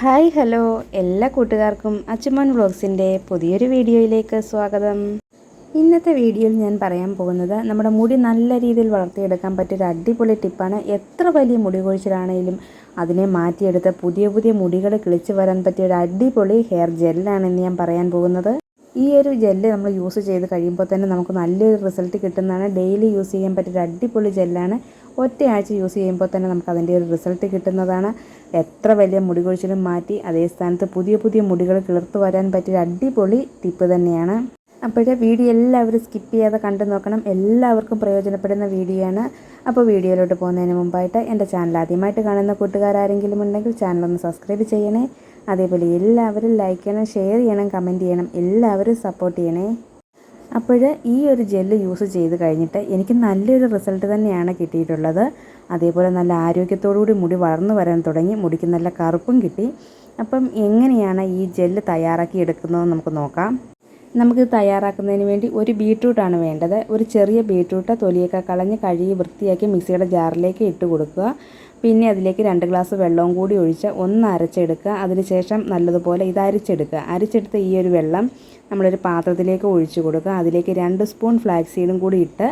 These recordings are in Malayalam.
Hi hello. എല്ലാ കൂട്ടുകാർക്കും അച്ചുമോൻ വ്ളോഗ്സിന്റെ പുതിയൊരു വീഡിയോയിലേക്ക് സ്വാഗതം. ഇന്നത്തെ വീഡിയോയിൽ ഞാൻ പറയാൻ പോകുന്നത് നമ്മുടെ മുടി നല്ല രീതിയിൽ വളർത്തിയെടുക്കാൻ പറ്റിയൊരു അടിപൊളി ടിപ്പാണ് എത്ര വലിയ മുടി കൊഴിച്ചിലാണെങ്കിലും അതിനെ മാറ്റിയെടുത്ത് പുതിയ പുതിയ മുടികൾ കിളിച്ച് വരാൻ പറ്റിയ ഒരു അടിപൊളി ഹെയർ ജെല്ലാണെന്ന് ഞാൻ പറയാൻ പോകുന്നത്. ഈ ഒരു ജെല്ല് നമ്മൾ യൂസ് ചെയ്ത് കഴിയുമ്പോൾ തന്നെ നമുക്ക് നല്ലൊരു റിസൾട്ട് കിട്ടുന്നതാണ്. ഡെയിലി യൂസ് ചെയ്യാൻ പറ്റിയൊരു അടിപൊളി ജെല്ലാണ്. ഒറ്റയാഴ്ച യൂസ് ചെയ്യുമ്പോൾ തന്നെ നമുക്ക് അതിന്റെ ഒരു റിസൾട്ട് കിട്ടുന്നതാണ്. എത്ര വലിയ മുടി കൊഴിച്ചിലും മാറ്റി അതേ സ്ഥാനത്ത് പുതിയ പുതിയ മുടികൾ കിളിർത്ത് വരാൻ പറ്റിയ അടിപൊളി ടിപ്പ് തന്നെയാണ്. അപ്പോഴേ വീഡിയോ എല്ലാവരും സ്കിപ്പ് ചെയ്യാതെ കണ്ടു നോക്കണം. എല്ലാവർക്കും പ്രയോജനപ്പെടുന്ന വീഡിയോ ആണ് അപ്പോൾ വീഡിയോയിലോട്ട് പോകുന്നതിന് മുമ്പായിട്ട് എന്റെ ചാനൽ ആദ്യമായിട്ട് കാണുന്ന കൂട്ടുകാരെങ്കിലും ഉണ്ടെങ്കിൽ ചാനലൊന്ന് സബ്സ്ക്രൈബ് ചെയ്യണേ. അതേപോലെ എല്ലാവരും ലൈക്ക് ചെയ്യണം ഷെയർ ചെയ്യണം കമന്റ് ചെയ്യണം. എല്ലാവരും സപ്പോർട്ട് ചെയ്യണേ. അപ്പോൾ ഈ ഒരു ജെല്ല് യൂസ് ചെയ്ത് കഴിഞ്ഞിട്ട് എനിക്ക് നല്ലൊരു റിസൾട്ട് തന്നെയാണ് കിട്ടിയിട്ടുള്ളത്. അതേപോലെ നല്ല ആരോഗ്യത്തോടുകൂടി മുടി വളർന്നു വരാൻ തുടങ്ങി മുടിക്ക് നല്ല കറുപ്പും കിട്ടി. അപ്പം എങ്ങനെയാണ് ഈ ജെല്ല് തയ്യാറാക്കി എടുക്കുന്നതെന്ന് നമുക്ക് നോക്കാം. നമുക്ക് തയ്യാറാക്കുന്നതിന് വേണ്ടി ഒരു ബീട്രൂട്ടാണ് വേണ്ടത്. ഒരു ചെറിയ ബീട്രൂട്ട് തൊലിയൊക്കെ കളഞ്ഞ് കഴുകി വൃത്തിയാക്കി മിക്സിയുടെ ജാറിലേക്ക് ഇട്ട് കൊടുക്കുക. പിന്നെ അതിലേക്ക് രണ്ട് ഗ്ലാസ് വെള്ളവും കൂടി ഒഴിച്ച് ഒന്ന് അരച്ചെടുക്കുക. അതിനുശേഷം നല്ലതുപോലെ ഇത് അരിച്ചെടുക്കുക. അരിച്ചെടുത്ത ഈ ഒരു വെള്ളം നമ്മളൊരു പാത്രത്തിലേക്ക് ഒഴിച്ചു കൊടുക്കുക. അതിലേക്ക് രണ്ട് സ്പൂൺ ഫ്ലാക്സ് സീഡും കൂടി ഇട്ട്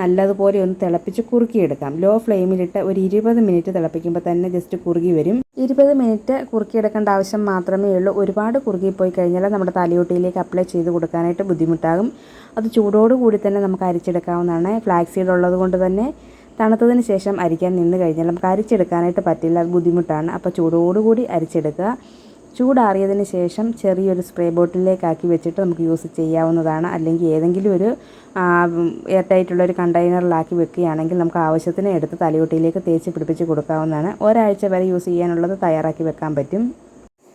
നല്ലതുപോലെ ഒന്ന് തിളപ്പിച്ച് കുറുക്കിയെടുക്കാം. ലോ ഫ്ലെയിമിലിട്ട് ഒരു ഇരുപത് മിനിറ്റ് തിളപ്പിക്കുമ്പോൾ തന്നെ ജസ്റ്റ് കുറുകി വരും. ഇരുപത് മിനിറ്റ് കുറുക്കിയെടുക്കേണ്ട ആവശ്യം മാത്രമേ ഉള്ളൂ. ഒരുപാട് കുറുകിപ്പോയി കഴിഞ്ഞാൽ നമ്മുടെ തലയോട്ടിയിലേക്ക് അപ്ലൈ ചെയ്ത് കൊടുക്കാനായിട്ട് ബുദ്ധിമുട്ടാകും. അത് ചൂടോടുകൂടി തന്നെ നമുക്ക് അരിച്ചെടുക്കാവുന്നതാണ്. ഫ്ലാക്സ് സീഡ് ഉള്ളത് കൊണ്ട് തന്നെ തണുത്തതിന് ശേഷം അരിക്കാൻ നിന്ന് കഴിഞ്ഞാൽ നമുക്ക് അരിച്ചെടുക്കാനായിട്ട് പറ്റില്ല അത് ബുദ്ധിമുട്ടാണ്. അപ്പോൾ ചൂടോടുകൂടി അരിച്ചെടുക്കുക. ചൂടാറിയതിന് ശേഷം ചെറിയൊരു സ്പ്രേ ബോട്ടിലേക്കാക്കി വെച്ചിട്ട് നമുക്ക് യൂസ് ചെയ്യാവുന്നതാണ്. അല്ലെങ്കിൽ ഏതെങ്കിലും ഒരു എയർ ടൈറ്റുള്ള ഒരു കണ്ടെയ്നറിലാക്കി വെക്കുകയാണെങ്കിൽ നമുക്ക് ആവശ്യത്തിന് എടുത്ത് തലയോട്ടിയിലേക്ക് തേച്ച് പിടിപ്പിച്ച് കൊടുക്കാവുന്നതാണ്. ഒരാഴ്ച വരെ യൂസ് ചെയ്യാനുള്ളത് തയ്യാറാക്കി വെക്കാൻ പറ്റും.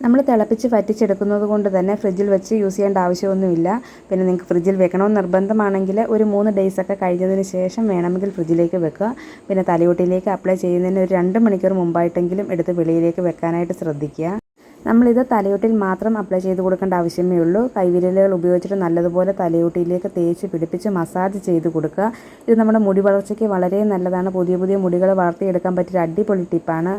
നമ്മൾ തിളപ്പിച്ച് വറ്റിച്ചെടുക്കുന്നത് കൊണ്ട് തന്നെ ഫ്രിഡ്ജിൽ വെച്ച് യൂസ് ചെയ്യേണ്ട ആവശ്യമൊന്നുമില്ല. പിന്നെ നിങ്ങൾക്ക് ഫ്രിഡ്ജിൽ വെക്കണമെന്ന് നിർബന്ധമാണെങ്കിൽ ഒരു മൂന്ന് ഡേയ്സ് ഒക്കെ കഴിഞ്ഞതിന് ശേഷം വേണമെങ്കിൽ ഫ്രിഡ്ജിലേക്ക് വെക്കുക. പിന്നെ തലയോട്ടിയിലേക്ക് അപ്ലൈ ചെയ്യുന്നതിന് ഒരു രണ്ട് മണിക്കൂർ മുമ്പായിട്ടെങ്കിലും എടുത്ത് വെളിയിലേക്ക് വെക്കാനായിട്ട് ശ്രദ്ധിക്കുക. നമ്മളിത് തലയോട്ടിൽ മാത്രം അപ്ലൈ ചെയ്ത് കൊടുക്കേണ്ട ആവശ്യമേ ഉള്ളൂ. കൈവിരലുകൾ ഉപയോഗിച്ചിട്ട് നല്ലതുപോലെ തലയോട്ടിയിലേക്ക് തേച്ച് പിടിപ്പിച്ച് മസാജ് ചെയ്ത് കൊടുക്കുക. ഇത് നമ്മുടെ മുടി വളർച്ചയ്ക്ക് വളരെ നല്ലതാണ്. പുതിയ പുതിയ മുടികൾ വളർത്തിയെടുക്കാൻ പറ്റിയ അടിപൊളി ടിപ്പാണ്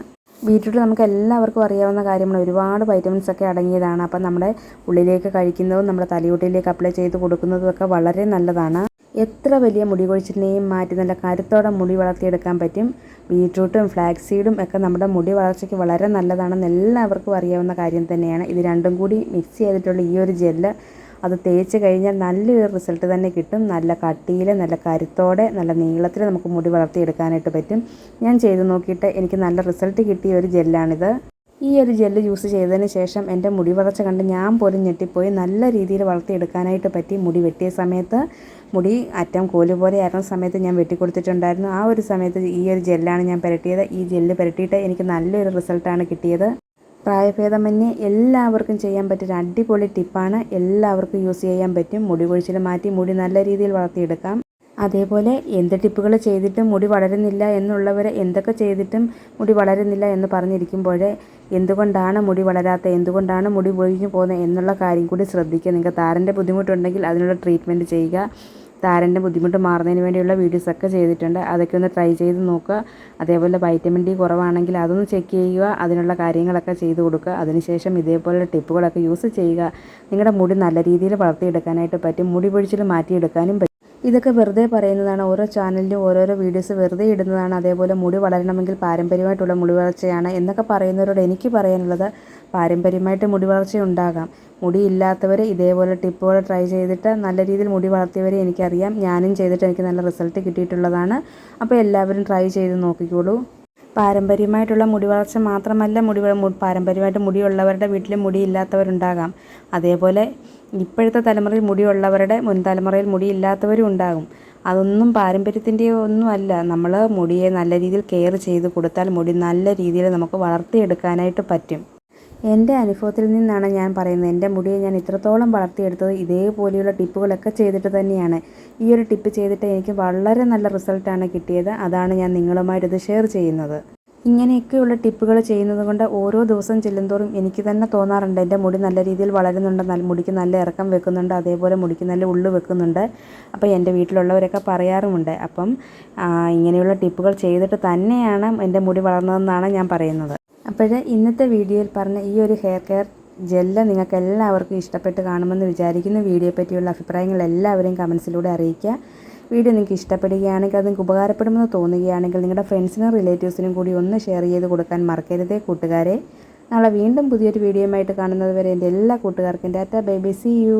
ബീറ്റ്റൂട്ട് നമുക്ക് എല്ലാവർക്കും അറിയാവുന്ന കാര്യമാണ്. ഒരുപാട് വൈറ്റമിൻസ് ഒക്കെ അടങ്ങിയതാണ്. അപ്പം നമ്മുടെ ഉള്ളിലേക്ക് കഴിക്കുന്നതും നമ്മുടെ തലയോട്ടിയിലേക്ക് അപ്ലൈ ചെയ്ത് കൊടുക്കുന്നതും ഒക്കെ വളരെ നല്ലതാണ്. എത്ര വലിയ മുടി കൊഴിച്ചിലിനെയും മാറ്റി നല്ല കരുത്തോടെ മുടി വളർത്തിയെടുക്കാൻ പറ്റും. ബീറ്റ്റൂട്ടും ഫ്ലാക്സീഡും ഒക്കെ നമ്മുടെ മുടി വളർച്ചയ്ക്ക് വളരെ നല്ലതാണെന്ന് എല്ലാവർക്കും അറിയാവുന്ന കാര്യം തന്നെയാണ്. ഇത് രണ്ടും കൂടി മിക്സ് ചെയ്തിട്ടുള്ള ഈ ഒരു ജെല്ല് അത് തേച്ച് കഴിഞ്ഞാൽ നല്ലൊരു റിസൾട്ട് തന്നെ കിട്ടും. നല്ല കട്ടിയിൽ നല്ല കരുത്തോടെ നല്ല നീളത്തിൽ നമുക്ക് മുടി വളർത്തിയെടുക്കാനായിട്ട് പറ്റും. ഞാൻ ചെയ്ത് നോക്കിയിട്ട് എനിക്ക് നല്ല റിസൾട്ട് കിട്ടിയ ഒരു ജെല്ലാണിത്. ഈ ഒരു ജെല്ല് യൂസ് ചെയ്തതിന് ശേഷം എന്റെ മുടി വളർച്ച കണ്ട് ഞാൻ പോലും ഞെട്ടിപ്പോയി. നല്ല രീതിയിൽ വളർത്തിയെടുക്കാനായിട്ട് പറ്റി മുടി വെട്ടിയ സമയത്ത്. മുടി അറ്റം കോൽ പോലെ ആയിരുന്ന സമയത്ത് ഞാൻ വെട്ടിക്കൊടുത്തിട്ടുണ്ടായിരുന്നു. ആ ഒരു സമയത്ത് ഈ ഒരു ജെല്ലാണ് ഞാൻ പുരട്ടിയത്. ഈ ജെല്ല് പുരട്ടിയിട്ട് എനിക്ക് നല്ലൊരു റിസൾട്ടാണ് കിട്ടിയത്. പ്രായഭേദമന്യേ എല്ലാവർക്കും ചെയ്യാൻ പറ്റിയൊരു അടിപൊളി ടിപ്പാണ്. എല്ലാവർക്കും യൂസ് ചെയ്യാൻ പറ്റും. മുടി കൊഴിച്ചിൽ മാറ്റി മുടി നല്ല രീതിയിൽ വളർത്തിയെടുക്കാം. അതേപോലെ എന്ത് ടിപ്പുകൾ ചെയ്തിട്ടും മുടി വളരുന്നില്ല എന്നുള്ളവർ എന്തൊക്കെ ചെയ്തിട്ടും മുടി വളരുന്നില്ല എന്ന് പറഞ്ഞിരിക്കുമ്പോൾ എന്തുകൊണ്ടാണ് മുടി വളരാത്ത എന്തുകൊണ്ടാണ് മുടി പൊഴിഞ്ഞു പോകുന്നത് എന്നുള്ള കാര്യം കൂടി ശ്രദ്ധിക്കുക. നിങ്ങൾക്ക് താരന്റെ ബുദ്ധിമുട്ടുണ്ടെങ്കിൽ അതിനുള്ള ട്രീറ്റ്മെന്റ് ചെയ്യുക. താരന്റെ ബുദ്ധിമുട്ട് മാറുന്നതിന് വേണ്ടിയുള്ള വീഡിയോസൊക്കെ ചെയ്തിട്ടുണ്ട്. അതൊക്കെ ഒന്ന് ട്രൈ ചെയ്ത് നോക്കുക. അതേപോലെ വൈറ്റമിൻ ഡി കുറവാണെങ്കിൽ അതൊന്ന് ചെക്ക് ചെയ്യുക. അതിനുള്ള കാര്യങ്ങളൊക്കെ ചെയ്ത് കൊടുക്കുക. അതിനുശേഷം ഇതേപോലുള്ള ടിപ്പുകളൊക്കെ യൂസ് ചെയ്യുക. നിങ്ങളുടെ മുടി നല്ല രീതിയിൽ വളർത്തിയെടുക്കാനായിട്ട് പറ്റും. മുടി പൊഴിച്ചിൽ മാറ്റിയെടുക്കാനും പറ്റും. ഇതൊക്കെ വെറുതെ പറയുന്നതാണ്. ഓരോ ചാനലിലും ഓരോരോ വീഡിയോസ് വെറുതെ ഇടുന്നതാണ്. അതേപോലെ മുടി വളരണമെങ്കിൽ പാരമ്പര്യമായിട്ടുള്ള മുടി വളർച്ചയാണ് എന്നൊക്കെ പറയുന്നവരോട് എനിക്ക് പറയാനുള്ളത് പാരമ്പര്യമായിട്ട് മുടി വളർച്ച ഉണ്ടാകാം. മുടി ഇല്ലാത്തവർ ഇതേപോലെ ടിപ്പുകൾ ട്രൈ ചെയ്തിട്ട് നല്ല രീതിയിൽ മുടി വളർത്തിയവരെ എനിക്കറിയാം. ഞാനും ചെയ്തിട്ട് എനിക്ക് നല്ല റിസൾട്ട് കിട്ടിയിട്ടുള്ളതാണ്. അപ്പോൾ എല്ലാവരും ട്രൈ ചെയ്ത് നോക്കിക്കോളൂ. പാരമ്പര്യമായിട്ടുള്ള മുടി വളർച്ച മാത്രമല്ല മുടി പാരമ്പര്യമായിട്ട് മുടിയുള്ളവരുടെ വീട്ടിൽ മുടിയില്ലാത്തവരുണ്ടാകാം. അതേപോലെ ഇപ്പോഴത്തെ തലമുറയിൽ മുടിയുള്ളവരുടെ മുൻ തലമുറയിൽ മുടിയില്ലാത്തവരും ഉണ്ടാകും. അതൊന്നും പാരമ്പര്യത്തിന്റെ ഒന്നും അല്ല. നമ്മൾ മുടിയെ നല്ല രീതിയിൽ കെയർ ചെയ്ത് കൊടുത്താൽ മുടി നല്ല രീതിയിൽ നമുക്ക് വളർത്തിയെടുക്കാനായിട്ട് പറ്റും. എന്റെ അനുഭവത്തിൽ നിന്നാണ് ഞാൻ പറയുന്നത്. എന്റെ മുടിയെ ഞാൻ ഇത്രത്തോളം വളർത്തിയെടുത്തത് ഇതേപോലെയുള്ള ടിപ്പുകളൊക്കെ ചെയ്തിട്ട് തന്നെയാണ്. ഈ ഒരു ടിപ്പ് ചെയ്തിട്ട് എനിക്ക് വളരെ നല്ല റിസൾട്ടാണ് കിട്ടിയത്. അതാണ് ഞാൻ നിങ്ങളുമായിട്ടിത് ഷെയർ ചെയ്യുന്നത്. ഇങ്ങനെയൊക്കെയുള്ള ടിപ്പുകൾ ചെയ്യുന്നത് കൊണ്ട് ഓരോ ദിവസം ചെല്ലുന്തോറും എനിക്ക് തന്നെ തോന്നാറുണ്ട്. എന്റെ മുടി നല്ല രീതിയിൽ വളരുന്നുണ്ട്. നല്ല മുടിക്ക് നല്ല ഇറക്കം വെക്കുന്നുണ്ട്. അതേപോലെ മുടിക്ക് നല്ല ഉള്ളു വെക്കുന്നുണ്ട്. അപ്പോൾ എന്റെ വീട്ടിലുള്ളവരൊക്കെ പറയാറുമുണ്ട്. അപ്പം ഇങ്ങനെയുള്ള ടിപ്പുകൾ ചെയ്തിട്ട് തന്നെയാണ് എന്റെ മുടി വളർന്നതെന്നാണ് ഞാൻ പറയുന്നത്. അപ്പോൾ ഇന്നത്തെ വീഡിയോയിൽ പറഞ്ഞ ഈ ഒരു ഹെയർ കെയർ ജെല്ല് നിങ്ങൾക്ക് എല്ലാവർക്കും ഇഷ്ടപ്പെട്ട് കാണുമെന്ന് വിചാരിക്കുന്ന. വീഡിയോയെ പറ്റിയുള്ള അഭിപ്രായങ്ങൾ എല്ലാവരെയും കമൻസിലൂടെ അറിയിക്കുക. വീഡിയോ നിങ്ങൾക്ക് ഇഷ്ടപ്പെടുകയാണെങ്കിൽ അത് നിങ്ങൾക്ക് ഉപകാരപ്പെടുമെന്ന് തോന്നുകയാണെങ്കിൽ നിങ്ങളുടെ ഫ്രണ്ട്സിനും റിലേറ്റീവ്സിനും കൂടി ഒന്ന് ഷെയർ ചെയ്ത് കൊടുക്കാൻ മറക്കരുതേ കൂട്ടുകാരെ. നാളെ വീണ്ടും പുതിയൊരു വീഡിയോയുമായിട്ട് കാണുന്നത് വരെ എന്റെ എല്ലാ കൂട്ടുകാർക്കും tata bye bye see you